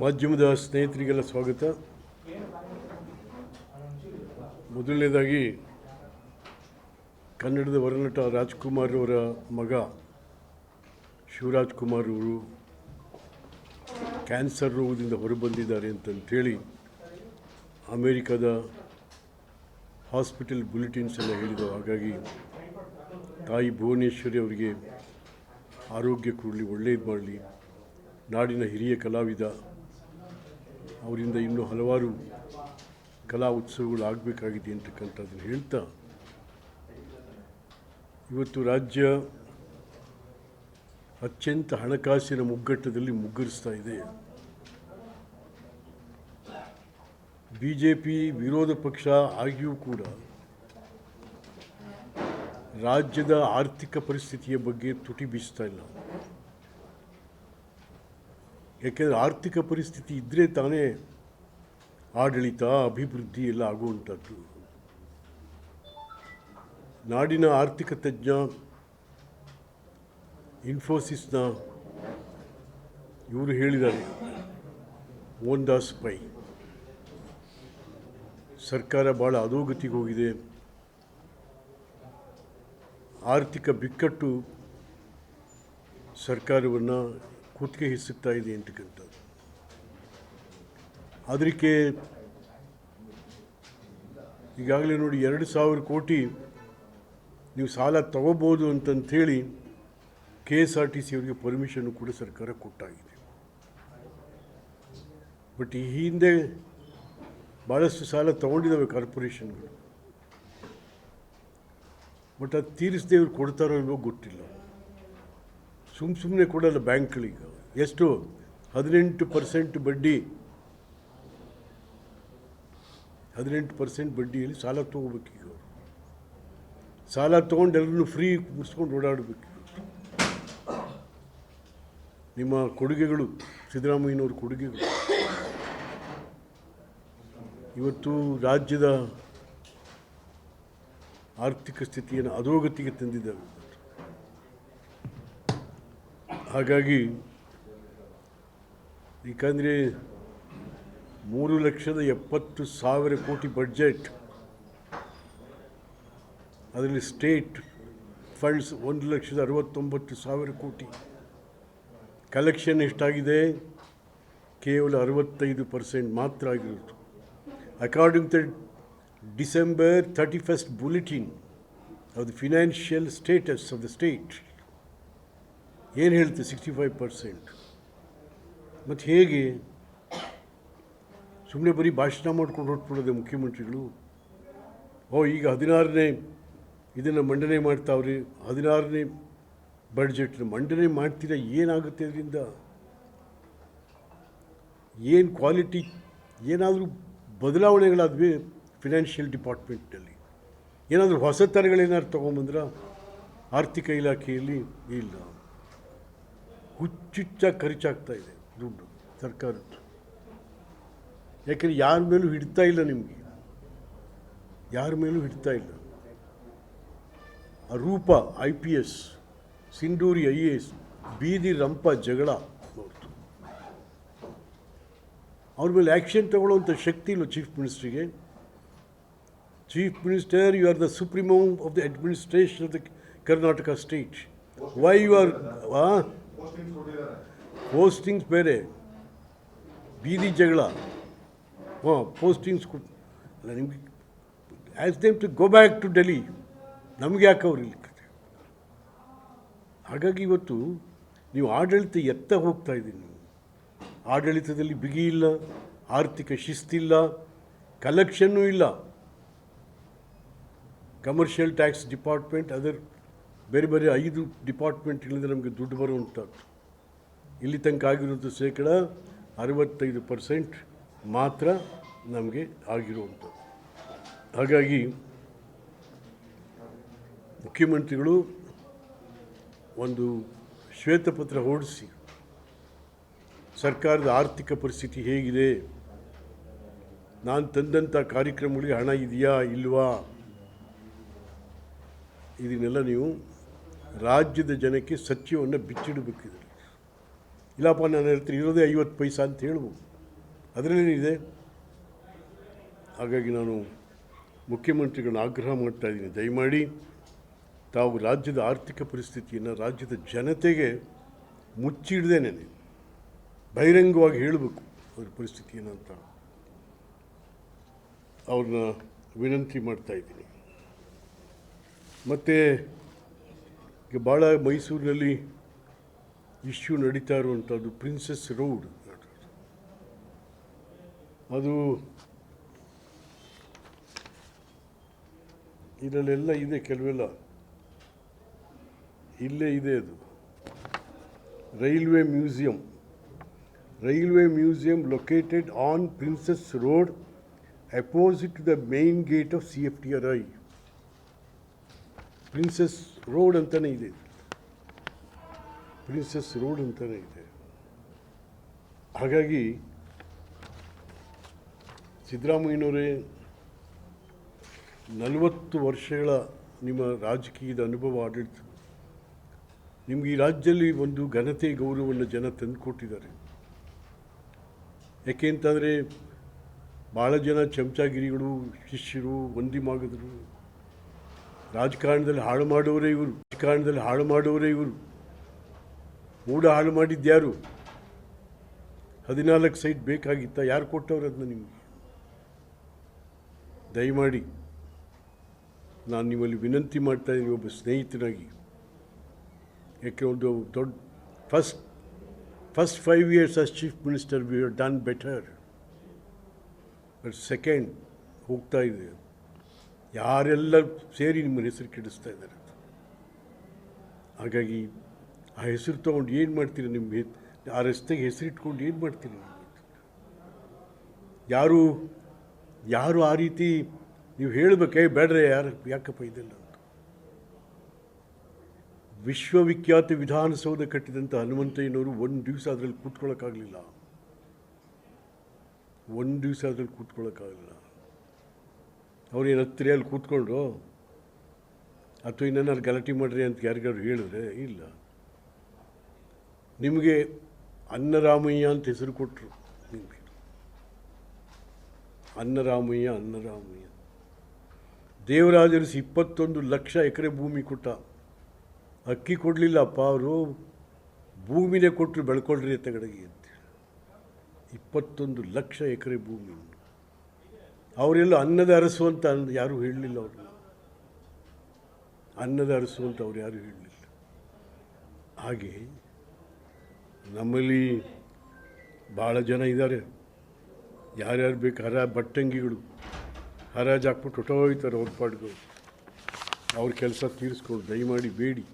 ಮಾಧ್ಯಮದ ಸ್ನೇಹಿತರಿಗೆಲ್ಲ ಸ್ವಾಗತ. ಮೊದಲನೇದಾಗಿ ಕನ್ನಡದ ವರನಟ ರಾಜ್ಕುಮಾರ್ ಅವರ ಮಗ ಶಿವರಾಜ್ ಕುಮಾರ್ ಅವರು ಕ್ಯಾನ್ಸರ್ ರೋಗದಿಂದ ಹೊರಬಂದಿದ್ದಾರೆ ಅಂತಂತೇಳಿ ಅಮೇರಿಕಾದ ಹಾಸ್ಪಿಟಲ್ ಬುಲೆಟಿನ್ಸ್ ಎಲ್ಲ ಹೇಳಿದವು ಹಾಗಾಗಿ ತಾಯಿ ಭುವನೇಶ್ವರಿ ಅವರಿಗೆ ಆರೋಗ್ಯ ಕೊಡಲಿ ಒಳ್ಳೆಯದು ಮಾಡಲಿ. ನಾಡಿನ ಹಿರಿಯ ಕಲಾವಿದ ಅವರಿಂದ ಇನ್ನೂ ಹಲವಾರು ಕಲಾ ಉತ್ಸವಗಳು ಆಗಬೇಕಾಗಿದೆ ಅಂತಕ್ಕಂಥದ್ದನ್ನು ಹೇಳ್ತಾ, ಇವತ್ತು ರಾಜ್ಯ ಅತ್ಯಂತ ಹಣಕಾಸಿನ ಮುಗ್ಗಟ್ಟದಲ್ಲಿ ಮುಗ್ಗರಿಸ್ತಾ ಇದೆ. ಬಿ ಜೆ ಪಿ ವಿರೋಧ ಪಕ್ಷ ಆಗಿಯೂ ಕೂಡ ರಾಜ್ಯದ ಆರ್ಥಿಕ ಪರಿಸ್ಥಿತಿಯ ಬಗ್ಗೆ ತುಟಿ ಬೀಸ್ತಾ ಇಲ್ಲ. ಯಾಕೆಂದರೆ ಆರ್ಥಿಕ ಪರಿಸ್ಥಿತಿ ಇದ್ದರೆ ತಾನೇ ಆಡಳಿತ, ಅಭಿವೃದ್ಧಿ ಎಲ್ಲ ಆಗುವಂಥದ್ದು. ನಾಡಿನ ಆರ್ಥಿಕ ತಜ್ಞ, ಇನ್ಫೋಸಿಸ್ನ ಇವರು ಹೇಳಿದ್ದಾರೆ, ಮೋಹನ್ ದಾಸ್ ಪೈ, ಸರ್ಕಾರ ಭಾಳ ಅಧೋಗತಿಗೆ ಹೋಗಿದೆ. ಆರ್ಥಿಕ ಬಿಕ್ಕಟ್ಟು ಸರ್ಕಾರವನ್ನು ಕುತ್ತಿಗೆ ಹಿಸುತ್ತಾ ಇದೆ ಅಂತಕ್ಕಂಥದ್ದು ಅದಕ್ಕೆ ಈಗಾಗಲೇ ನೋಡಿ ಎರಡು ಸಾವಿರ ಕೋಟಿ ನೀವು ಸಾಲ ತಗೋಬೋದು ಅಂತಂಥೇಳಿ K S R T C ಅವರಿಗೆ ಪರ್ಮಿಷನ್ ಕೂಡ ಸರ್ಕಾರ ಕೊಟ್ಟಾಗಿದೆ. ಬಟ್ ಈ ಹಿಂದೆ ಭಾಳಷ್ಟು ಸಾಲ ತಗೊಂಡಿದ್ದಾವೆ ಕಾರ್ಪೊರೇಷನ್ಗಳು. ಬಟ್ ಅದು ತೀರಿಸದೆ ಇವ್ರು ಕೊಡ್ತಾರೋ ಇಲ್ವೋ ಗೊತ್ತಿಲ್ಲ. ಸುಮ್ಮ ಸುಮ್ಮನೆ ಕೊಡಲ್ಲ ಬ್ಯಾಂಕ್ಗಳಿಗೆ. ಎಷ್ಟು? ಹದಿನೆಂಟು ಪರ್ಸೆಂಟ್ ಬಡ್ಡಿ. ಹದಿನೆಂಟು ಪರ್ಸೆಂಟ್ ಬಡ್ಡಿಯಲ್ಲಿ ಸಾಲ ತೊಗೋಬೇಕೀಗ ಸಾಲ ತೊಗೊಂಡು ಎಲ್ಲರೂ ಫ್ರೀ ಮುಗಿಸ್ಕೊಂಡು ಓಡಾಡಬೇಕು ನಿಮ್ಮ ಕೊಡುಗೆಗಳು, ಸಿದ್ದರಾಮಯ್ಯನವ್ರ ಕೊಡುಗೆಗಳು. ಇವತ್ತು ರಾಜ್ಯದ ಆರ್ಥಿಕ ಸ್ಥಿತಿಯನ್ನು ಅಧೋಗತಿಗೆ ತಂದಿದ್ದಾವೆ. ಹಾಗಾಗಿ ಏಕೆಂದರೆ ಮೂರು ಲಕ್ಷದ ಎಪ್ಪತ್ತು ಸಾವಿರ ಕೋಟಿ ಬಡ್ಜೆಟ್ ಅದರಲ್ಲಿ ಸ್ಟೇಟ್ ಫಂಡ್ಸ್ ಒಂದು ಲಕ್ಷದ ಅರವತ್ತೊಂಬತ್ತು ಸಾವಿರ ಕೋಟಿ. ಕಲೆಕ್ಷನ್ ಎಷ್ಟಾಗಿದೆ? ಕೇವಲ ಅರವತ್ತೈದು ಪರ್ಸೆಂಟ್ ಮಾತ್ರ ಆಗಿರೋದು. According to December thirty first bulletin of the financial status of the state ಏನು ಹೇಳ್ತೀವಿ ಸಿಕ್ಸ್ಟಿ ಫೈವ್ ಪರ್ಸೆಂಟ್ ಮತ್ತು ಹೇಗೆ? ಸುಮ್ಮನೆ ಬರೀ ಭಾಷಣ ಮಾಡ್ಕೊಂಡು ಹೊರಟ್ಬಿಡೋದೆ ಮುಖ್ಯಮಂತ್ರಿಗಳು. ಓ, ಈಗ ಹದಿನಾರನೇ ಇದನ್ನು ಮಂಡನೆ ಮಾಡ್ತಾವ್ರಿ, ಹದಿನಾರನೇ ಬಡ್ಜೆಟ್ನ ಮಂಡನೆ ಮಾಡ್ತೀರಾ ಏನಾಗುತ್ತೆ ಅದರಿಂದ? ಏನು ಕ್ವಾಲಿಟಿ ಏನಾದರೂ ಬದಲಾವಣೆಗಳಾದ್ವಿ ಫಿನಾನ್ಷಿಯಲ್ ಡಿಪಾರ್ಟ್ಮೆಂಟ್ನಲ್ಲಿ ಏನಾದರೂ ಹೊಸ ಥರಗಳೇನಾದ್ರು ತೊಗೊಂಬಂದ್ರ? ಆರ್ಥಿಕ ಇಲಾಖೆಯಲ್ಲಿ ಇಲ್ಲ. ಹುಚ್ಚುಚ್ಚಾಗಿ ಖರ್ಚಾಗ್ತಾ ಇದೆ ದುಡ್ಡು ಸರ್ಕಾರದ್ದು. ಯಾಕೆಂದರೆ ಯಾರ ಮೇಲೂ ಹಿಡ್ತಾ ಇಲ್ಲ ನಿಮಗೆ. ಯಾರ ಮೇಲೂ ಹಿಡ್ತಾ ಇಲ್ಲ. Roopa I P S Sindhuri I A S ಬೀದಿ ರಂಪ ಜಗಳ ಅವ್ರದ್ದು ಅವ್ರ ಮೇಲೆ ಆ್ಯಕ್ಷನ್ ತಗೊಳ್ಳುವಂಥ ಶಕ್ತಿ ಇಲ್ಲ chief ಮಿನಿಸ್ಟ್ರಿಗೆ chief minister you are the supremo of the administration of the Karnataka state why you are postings ಬೇರೆ. ಬೀದಿ ಜಗಳ. ಹಾಂ ಪೋಸ್ಟಿಂಗ್ಸ್ ಅಲ್ಲ, ನಿಮಗೆ ask them to go back to Delhi ನಮ್ಗೆ ಯಾಕೆ ಅವ್ರು ಇಲ್ಲಿ ಕತೆ ಹಾಗಾಗಿ ಇವತ್ತು ನೀವು ಆಡಳಿತ ಎತ್ತ ಹೋಗ್ತಾ ಇದ್ದೀನಿ ನೀವು. ಆಡಳಿತದಲ್ಲಿ ಬಿಗಿ ಇಲ್ಲ, ಆರ್ಥಿಕ ಶಿಸ್ತಿಲ್ಲ ಕಲೆಕ್ಷನ್ನೂ ಇಲ್ಲ. ಕಮರ್ಷಿಯಲ್ ಟ್ಯಾಕ್ಸ್ ಡಿಪಾರ್ಟ್ಮೆಂಟ್ ಅದರ್ ಬೇರೆ ಬೇರೆ ಐದು ಡಿಪಾರ್ಟ್ಮೆಂಟ್ಗಳಿಂದ ನಮಗೆ ದುಡ್ಡು ಬರುವಂಥದ್ದು. ಇಲ್ಲಿ ತನಕ ಆಗಿರುವಂಥ ಶೇಕಡ ಅರವತ್ತೈದು ಪರ್ಸೆಂಟ್ ಮಾತ್ರ ನಮಗೆ ಆಗಿರುವಂಥದ್ದು. ಹಾಗಾಗಿ ಮುಖ್ಯಮಂತ್ರಿಗಳು ಒಂದು ಶ್ವೇತಪತ್ರ ಹೊರಡಿಸಿ, ಸರ್ಕಾರದ ಆರ್ಥಿಕ ಪರಿಸ್ಥಿತಿ ಹೇಗಿದೆ? ನಾನು ತಂದಂಥ ಕಾರ್ಯಕ್ರಮಗಳಿಗೆ ಹಣ ಇದೆಯಾ, ಇಲ್ವಾ? ಇದನ್ನೆಲ್ಲ ನೀವು ರಾಜ್ಯದ ಜನಕ್ಕೆ ಸತ್ಯವನ್ನು ಬಿಚ್ಚಿಡಬೇಕಿದೆ. ಇಲ್ಲಪ್ಪ, ನಾನು ಹೇಳ್ತೀನಿ, ಇರೋದೇ ಐವತ್ತು ಪೈಸಾ ಅಂತ ಹೇಳ್ಬೋದು. ಅದರಲ್ಲೇನಿದೆ? ಹಾಗಾಗಿ ನಾನು ಮುಖ್ಯಮಂತ್ರಿಗಳನ್ನ ಆಗ್ರಹ ಮಾಡ್ತಾ ಇದ್ದೀನಿ. ದಯಮಾಡಿ ತಾವು ರಾಜ್ಯದ ಆರ್ಥಿಕ ಪರಿಸ್ಥಿತಿಯನ್ನು ರಾಜ್ಯದ ಜನತೆಗೆ ಮುಚ್ಚಿಡ್ದೇನೆ ಬಹಿರಂಗವಾಗಿ ಹೇಳಬೇಕು ಅವ್ರ ಪರಿಸ್ಥಿತಿ ಏನಂತ ಅವ್ರನ್ನ ವಿನಂತಿ ಮಾಡ್ತಾ ಇದ್ದೀನಿ. ಮತ್ತು ಈಗ ಭಾಳ ಮೈಸೂರಿನಲ್ಲಿ ಇಶ್ಯೂ ನಡೀತಾ ಇರುವಂಥದ್ದು ಪ್ರಿನ್ಸೆಸ್ ರೋಡ್. ಅದು ಇದರಲ್ಲೆಲ್ಲ ಇದೆ ಕೆಲವೆಲ್ಲ. ಇಲ್ಲೇ ಇದೆ ಅದು. Railway museum. Railway museum located on princess road opposite the main gate of C F T R I princess road ಅಂತಲೇ ಇದೆ. ಪ್ರಿನ್ಸೆಸ್ ರೋಡ್ ಅಂತಲೇ ಇದೆ. ಹಾಗಾಗಿ ಸಿದ್ದರಾಮಯ್ಯನವರೇ, ನಲವತ್ತು ವರ್ಷಗಳ ನಿಮ್ಮ ರಾಜಕೀಯದ ಅನುಭವ ಆಡಳಿತ, ನಿಮ್ಗೆ ಈ ರಾಜ್ಯದಲ್ಲಿ ಒಂದು ಘನತೆ, ಗೌರವವನ್ನು ಜನ ತಂದುಕೊಟ್ಟಿದ್ದಾರೆ. ಯಾಕೆ ಅಂತಂದರೆ ಭಾಳ ಜನ ಚಮಚಾಗಿರಿಗಳು, ಶಿಷ್ಯರು ಒಂದಿ ಮಾಗದರು ರಾಜಕಾರಣದಲ್ಲಿ ಹಾಳು ಮಾಡುವರೇ ಇವರು, ರಾಜಕಾರಣದಲ್ಲಿ ಹಾಳು ಮಾಡುವರೇ ಇವರು. ಮೂಡ ಹಾಳು ಮಾಡಿದ್ಯಾರು? ಹದಿನಾಲ್ಕು ಸೈಟ್ ಬೇಕಾಗಿತ್ತ? ಯಾರು ಕೊಟ್ಟವ್ರು ಅದನ್ನ ನಿಮಗೆ? ದಯಮಾಡಿ ನಾನು ನಿಮ್ಮಲ್ಲಿ ವಿನಂತಿ ಮಾಡ್ತಾ ಇದ್ದೀನಿ ಒಬ್ಬ ಸ್ನೇಹಿತನಾಗಿ. ಯಾಕೆ ಒಂದು ದೊಡ್ಡ first first five years as chief minister we have done better but second ಹೋಗ್ತಾ ಇದೆ. ಯಾರೆಲ್ಲ ಸೇರಿ ನಿಮ್ಮ ಹೆಸರು ಕೆಡಿಸ್ತಾ ಇದ್ದಾರೆ ಹಾಗಾಗಿ ಆ ಹೆಸರು ತೊಗೊಂಡು ಏನು ಮಾಡ್ತೀರಿ ನಿಮ್ಮ ಆ ರಸ್ತೆಗೆ ಹೆಸರಿಟ್ಕೊಂಡು ಏನು ಮಾಡ್ತೀರಿ ಯಾರು ಯಾರು ಆ ರೀತಿ ನೀವು ಹೇಳಬೇಕೇ ಬೇಡ್ರೆ ಯಾರು, ಯಾಕಪ್ಪ ಇದೆಲ್ಲ ಅಂತ. ವಿಶ್ವವಿಖ್ಯಾತ ವಿಧಾನಸೌಧ ಕಟ್ಟಿದಂಥ ಹನುಮಂತಯ್ಯನವರು ಒಂದು ದಿವಸ ಅದರಲ್ಲಿ ಕೂತ್ಕೊಳ್ಳೋಕ್ಕಾಗಲಿಲ್ಲ ಒಂದು ದಿವಸ ಅದರಲ್ಲಿ ಕೂತ್ಕೊಳ್ಳೋಕ್ಕಾಗಲಿಲ್ಲ ಅವ್ರೇನು ಹತ್ತಿರ ಅಲ್ಲಿ ಕೂತ್ಕೊಂಡು, ಅಥವಾ ಇನ್ನೇನಾದ್ರು ಗಲಾಟೆ ಮಾಡ್ರಿ ಅಂತ ಯಾರಿಗಾದ್ರು ಹೇಳಿದ್ರೆ ಇಲ್ಲ. ನಿಮಗೆ ಅನ್ನರಾಮಯ್ಯ ಅಂತ ಹೆಸರು ಕೊಟ್ಟರು ನಿಮಗೆ. ಅನ್ನರಾಮಯ್ಯ ಅನ್ನರಾಮಯ್ಯ. ದೇವರಾಜರಿಸಿ ಇಪ್ಪತ್ತೊಂದು ಲಕ್ಷ ಎಕರೆ ಭೂಮಿ ಕೊಟ್ಟ. ಅಕ್ಕಿ ಕೊಡಲಿಲ್ಲಪ್ಪ, ಅವರು ಭೂಮಿನೇ ಕೊಟ್ಟರು ಬೆಳ್ಕೊಳ್ರಿ ಅಂತ ಇಪ್ಪತ್ತೊಂದು ಲಕ್ಷ ಎಕರೆ ಭೂಮಿ ಅವರೆಲ್ಲ ಅನ್ನದ ಅರಸು ಅಂತ ಅಂದ್- ಯಾರೂ ಹೇಳಲಿಲ್ಲ ಅವರು. ಅನ್ನದ ಅರಸು ಅಂತ ಅವ್ರು ಯಾರೂ ಹೇಳಲಿಲ್ಲ. ಹಾಗೆ ನಮ್ಮಲ್ಲಿ ಭಾಳ ಜನ ಇದ್ದಾರೆ. ಯಾರ್ಯಾರು ಬೇಕು ಹರ ಬಟ್ಟಂಗಿಗಳು ಹರಾಜು ಹಾಕ್ಬಿಟ್ಟು ಹೊಟ್ಟೋಗ್ತಾರೆ ಅವ್ರ ಪಾಡ್ಗಳು ಅವ್ರ. ಕೆಲಸ ತೀರಿಸ್ಕೊಂಡು ದಯಮಾಡಿ ಬೇಡಿ.